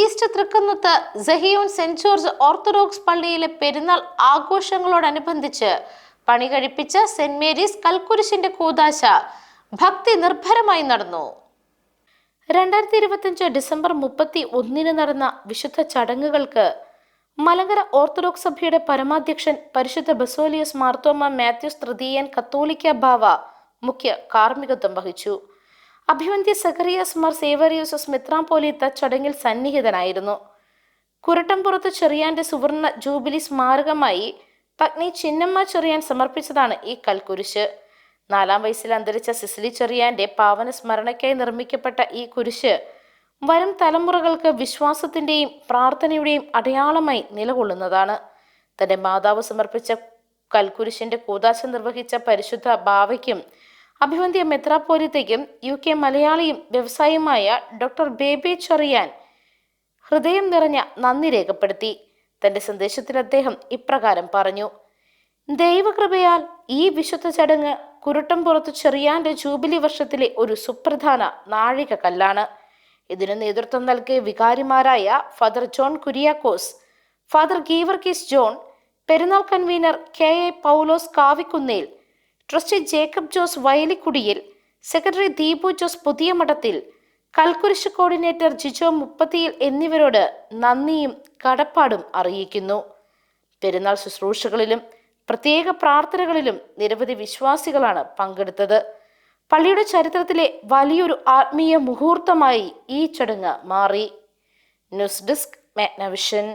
East Thrikkunnathu Sehion saint George Orthodox പള്ളിയിലെ പെരുന്നാൾ ആഘോഷങ്ങളോടനുബന്ധിച്ച് പണി കഴിപ്പിച്ച സെന്റ് മേരീസ് കൽക്കുരിശിന്റെ കൂതാശ ഭക്തി നിർഭരമായി നടന്നു. രണ്ടായിരത്തി ഇരുപത്തിയഞ്ച് ഡിസംബർ മുപ്പത്തി ഒന്നിന് നടന്ന വിശുദ്ധ ചടങ്ങുകൾക്ക് മലങ്കര ഓർത്തഡോക്സ് സഭയുടെ പരമാധ്യക്ഷൻ പരിശുദ്ധ ബസോലിയസ് മാർത്തോമ മാത്യുസ് തൃതീയൻ കത്തോലിക്ക ബാവ മുഖ്യ കാർമ്മികത്വം വഹിച്ചു. അഭിവന്ധ്യ സഖറിയാസ് മാർ സേവറിയൂസസ് മിത്രാംപോലീത്ത ചടങ്ങിൽ സന്നിഹിതനായിരുന്നു. കുരട്ടംപുറത്ത് ചെറിയാന്റെ സുവർണ ജൂബിലി സ്മാരകമായി പത്നി ചിന്നമ്മ ചെറിയാൻ സമർപ്പിച്ചതാണ് ഈ കൽക്കുരിശ്. നാലാം വയസ്സിൽ അന്തരിച്ച സിസിലി ചെറിയാന്റെ പാവന സ്മരണയ്ക്കായി നിർമ്മിക്കപ്പെട്ട ഈ കുരിശ് വരും തലമുറകൾക്ക് വിശ്വാസത്തിന്റെയും പ്രാർത്ഥനയുടെയും അടയാളമായി നിലകൊള്ളുന്നതാണ്. തന്റെ മാതാവ് സമർപ്പിച്ച കൽക്കുരിശിന്റെ കൂതാശ നിർവഹിച്ച പരിശുദ്ധ ബാവയ്ക്കും അഭിവന്ധ്യ മെത്രാപ്പോലിത്തയ്ക്കും യു കെ മലയാളിയും വ്യവസായിയുമായ ഡോക്ടർ ബേബി ചൊറിയാൻ ഹൃദയം നിറഞ്ഞ നന്ദി രേഖപ്പെടുത്തി. തന്റെ സന്ദേശത്തിൽ അദ്ദേഹം ഇപ്രകാരം പറഞ്ഞു. ദൈവകൃപയാൽ ഈ വിശുദ്ധ ചടങ്ങ് കുരുട്ടം പുറത്ത് ചെറിയാന്റെ ജൂബിലി വർഷത്തിലെ ഒരു സുപ്രധാന നാഴിക കല്ലാണ് ഇതിന് നേതൃത്വം നൽകിയ വികാരിമാരായ father John Kuriakose father Geevarghese John പെരുന്നാൾ convener K A Paulose Kavikkunnel trustee Jacob Jose Vayalikkudiyil secretary Deepu Jose Puthiyamadathil കൽക്കുരിശ് coordinator Jijo മുപ്പത്തിയിൽ എന്നിവരോട് നന്ദിയും കടപ്പാടും അറിയിക്കുന്നു. പെരുന്നാൾ ശുശ്രൂഷകളിലും പ്രത്യേക പ്രാർത്ഥനകളിലും നിരവധി വിശ്വാസികളാണ് പങ്കെടുത്തത്. പള്ളിയുടെ ചരിത്രത്തിലെ വലിയൊരു ആത്മീയ മുഹൂർത്തമായി ഈ ചടങ്ങ് മാറി. News desk Magnavision.